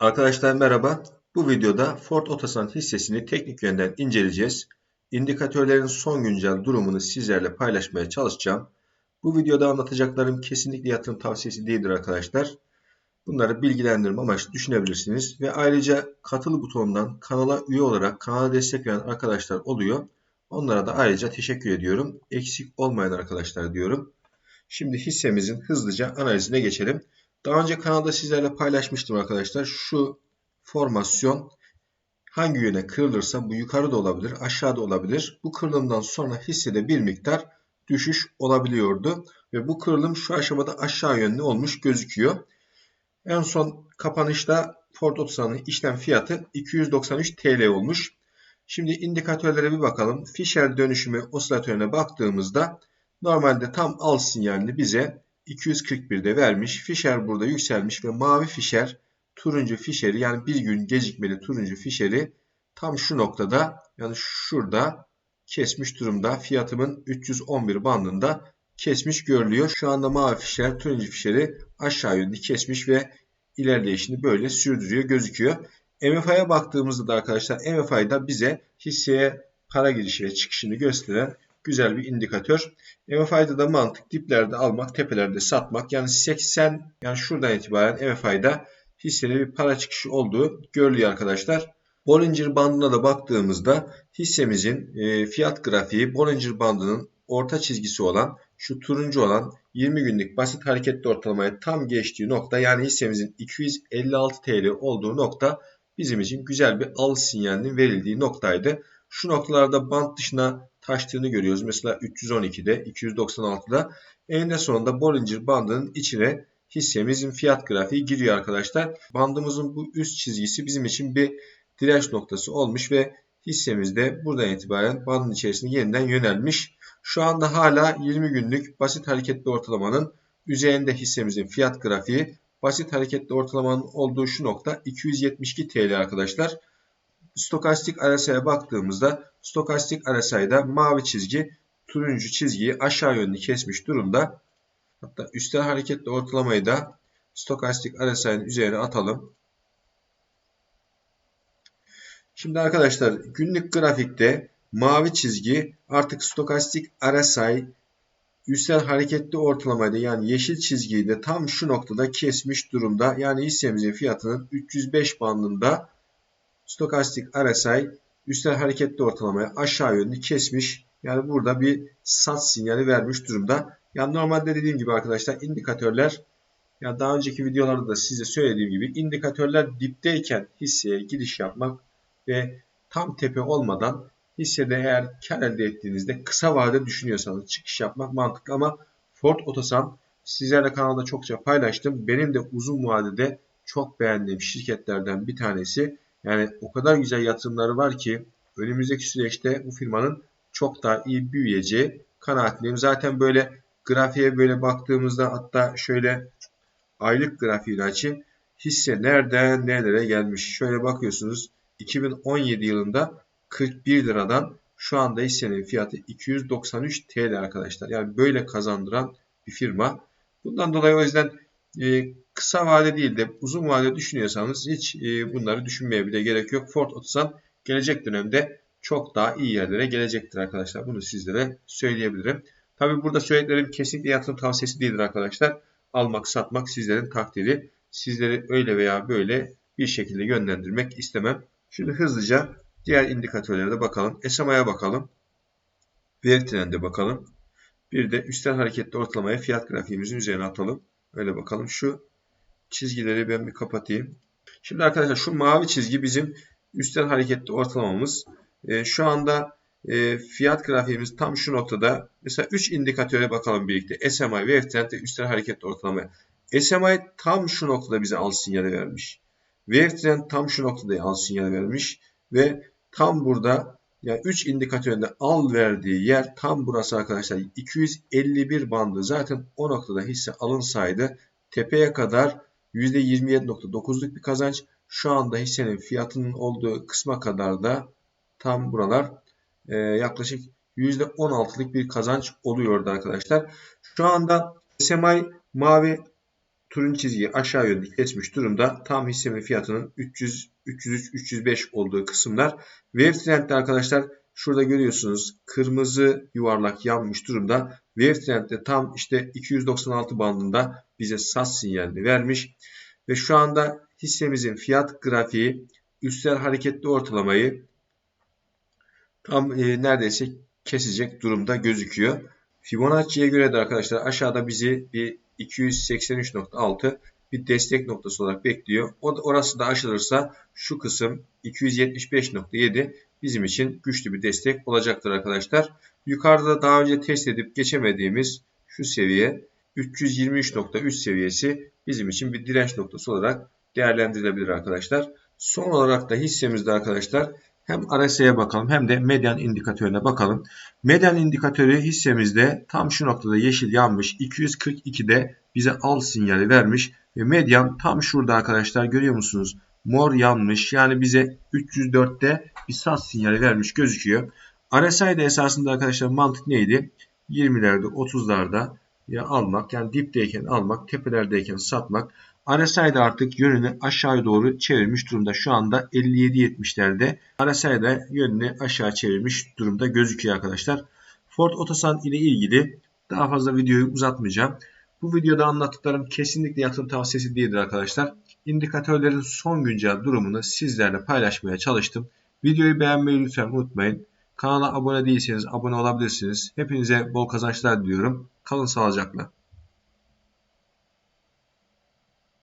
Arkadaşlar merhaba. Bu videoda Ford Otosan hissesini teknik yönden inceleyeceğiz. İndikatörlerin son güncel durumunu sizlerle paylaşmaya çalışacağım. Bu videoda anlatacaklarım kesinlikle yatırım tavsiyesi değildir arkadaşlar. Bunları bilgilendirme amaçlı düşünebilirsiniz. Ve ayrıca katıl butonundan kanala üye olarak kanala destek veren arkadaşlar oluyor. Onlara da ayrıca teşekkür ediyorum. Eksik olmayan arkadaşlar diyorum. Şimdi hissemizin hızlıca analizine geçelim. Daha önce kanalda sizlerle paylaşmıştım arkadaşlar. Şu formasyon hangi yöne kırılırsa bu yukarıda olabilir, aşağıda olabilir. Bu kırılımdan sonra hissede bir miktar düşüş olabiliyordu. Ve bu kırılım şu aşamada aşağı yönlü olmuş gözüküyor. En son kapanışta Ford Otosan'ın işlem fiyatı 293 TL olmuş. Şimdi indikatörlere bir bakalım. Fisher dönüşümü osilatörüne baktığımızda normalde tam al sinyalini bize 241'de vermiş. Fisher burada yükselmiş ve mavi Fisher turuncu Fisher'i yani bir gün gecikmeli turuncu Fisher'i tam şu noktada yani şurada kesmiş durumda. Fiyatımın 311 bandında kesmiş görülüyor. Şu anda mavi Fisher turuncu Fisher'i aşağı yönlü kesmiş ve ilerleyişini böyle sürdürüyor gözüküyor. MFI'ye baktığımızda da arkadaşlar MFI'da bize hisseye para girişi ve çıkışını gösteren güzel bir indikatör. MFI'da da mantık diplerde almak, tepelerde satmak. Yani 80 yani şuradan itibaren MFI'da hissenin bir para çıkışı olduğu görülüyor arkadaşlar. Bollinger bandına da baktığımızda hissemizin e, fiyat grafiği Bollinger bandının orta çizgisi olan şu turuncu olan 20 günlük basit hareketli ortalamaya tam geçtiği nokta yani hissemizin 256 TL olduğu nokta bizim için güzel bir al sinyalinin verildiği noktaydı. Şu noktalarda band dışına taştığını görüyoruz. Mesela 312'de, 296'da eninde sonunda Bollinger bandının içine hissemizin fiyat grafiği giriyor arkadaşlar. Bandımızın bu üst çizgisi bizim için bir direnç noktası olmuş ve hissemiz de buradan itibaren bandın içerisinde yeniden yönelmiş. Şu anda hala 20 günlük basit hareketli ortalamanın üzerinde hissemizin fiyat grafiği. Basit hareketli ortalamanın olduğu şu nokta 272 TL arkadaşlar. Stokastik RSI'ye baktığımızda stokastik RSI'da mavi çizgi turuncu çizgiyi aşağı yönlü kesmiş durumda. Hatta üstel hareketli ortalamayı da stokastik RSI'nin üzerine atalım. Şimdi arkadaşlar günlük grafikte mavi çizgi artık stokastik RSI üstel hareketli ortalamaydı yani yeşil çizgiyi de tam şu noktada kesmiş durumda. Yani hissemizin fiyatının 305 bandında stokastik RSI üstel hareketli ortalamaya aşağı yönlü kesmiş. Yani burada bir sat sinyali vermiş durumda. Yani normalde dediğim gibi arkadaşlar indikatörler ya daha önceki videolarda da size söylediğim gibi indikatörler dipteyken hisseye giriş yapmak ve tam tepe olmadan hissede eğer kar elde ettiğinizde kısa vade düşünüyorsanız çıkış yapmak mantıklı ama Ford Otosan sizlerle kanalda çokça paylaştım. Benim de uzun vadede çok beğendiğim şirketlerden bir tanesi. Yani o kadar güzel yatırımları var ki önümüzdeki süreçte bu firmanın çok daha iyi büyüyeceği kanaatindeyim. Zaten böyle grafiğe böyle baktığımızda hatta şöyle aylık grafiğini açayım. Hisse nereden nerelere gelmiş. Şöyle bakıyorsunuz 2017 yılında 41 liradan şu anda hissenin fiyatı 293 TL arkadaşlar. Yani böyle kazandıran bir firma. Bundan dolayı o yüzden e, kısa vade değil de uzun vade düşünüyorsanız hiç e, bunları düşünmeye bile gerek yok. Ford Otosan gelecek dönemde çok daha iyi yerlere gelecektir arkadaşlar. Bunu sizlere söyleyebilirim. Tabi burada söylediklerim kesinlikle yatırım tavsiyesi değildir arkadaşlar. Almak satmak sizlerin takdiri. Sizleri öyle veya böyle bir şekilde yönlendirmek istemem. Şimdi hızlıca diğer indikatörlere de bakalım. SMA'ya bakalım. Ver trende bakalım. Bir de üstten hareketli ortalamaya fiyat grafiğimizin üzerine atalım. Öyle bakalım. Şu çizgileri ben bir kapatayım. Şimdi arkadaşlar şu mavi çizgi bizim üstten hareketli ortalamamız. E, şu anda e, fiyat grafiğimiz tam şu noktada. Mesela 3 indikatöre bakalım birlikte. SMI, ve üstel hareketli ortalamaya. SMI tam şu noktada bize al sinyali vermiş. Wave Trend tam şu noktada al sinyali vermiş. Ve tam burada yani 3 indikatöründe al verdiği yer tam burası arkadaşlar. 251 bandı zaten o noktada hisse alınsaydı tepeye kadar %27.9'luk bir kazanç. Şu anda hissenin fiyatının olduğu kısma kadar da tam buralar e, yaklaşık %16'lık bir kazanç oluyordu arkadaşlar. Şu anda SMI mavi turuncu çizgiyi aşağı yönlü kesmiş durumda. Tam hissemin fiyatının 300, 303, 305 olduğu kısımlar. Wave Trend'de arkadaşlar şurada görüyorsunuz kırmızı yuvarlak yanmış durumda. Wave Trend'de tam işte 296 bandında bize sat sinyalini vermiş. Ve şu anda hissemizin fiyat grafiği üstel hareketli ortalamayı tam e, neredeyse kesecek durumda gözüküyor. Fibonacci'ye göre de arkadaşlar aşağıda bizi bir 283.6 bir destek noktası olarak bekliyor. O, orası da aşılırsa şu kısım 275.7 bizim için güçlü bir destek olacaktır arkadaşlar. Yukarıda daha önce test edip geçemediğimiz şu seviye 323.3 seviyesi bizim için bir direnç noktası olarak değerlendirilebilir arkadaşlar. Son olarak da hissemizde arkadaşlar hem RSI'ye bakalım hem de medyan indikatörüne bakalım. Medyan indikatörü hissemizde tam şu noktada yeşil yanmış. 242'de bize al sinyali vermiş. Ve medyan tam şurada arkadaşlar görüyor musunuz? Mor yanmış. Yani bize 304'te bir sat sinyali vermiş gözüküyor. RSI'de esasında arkadaşlar mantık neydi? 20'lerde 30'larda ya almak yani dipteyken almak tepelerdeyken satmak. RSI'de artık yönünü aşağı doğru çevirmiş durumda. Şu anda 57.70'lerde RSI'de yönünü aşağı çevirmiş durumda gözüküyor arkadaşlar. Ford Otosan ile ilgili daha fazla videoyu uzatmayacağım. Bu videoda anlattıklarım kesinlikle yatırım tavsiyesi değildir arkadaşlar. İndikatörlerin son güncel durumunu sizlerle paylaşmaya çalıştım. Videoyu beğenmeyi lütfen unutmayın. Kanala abone değilseniz abone olabilirsiniz. Hepinize bol kazançlar diliyorum. Kalın sağlıcakla.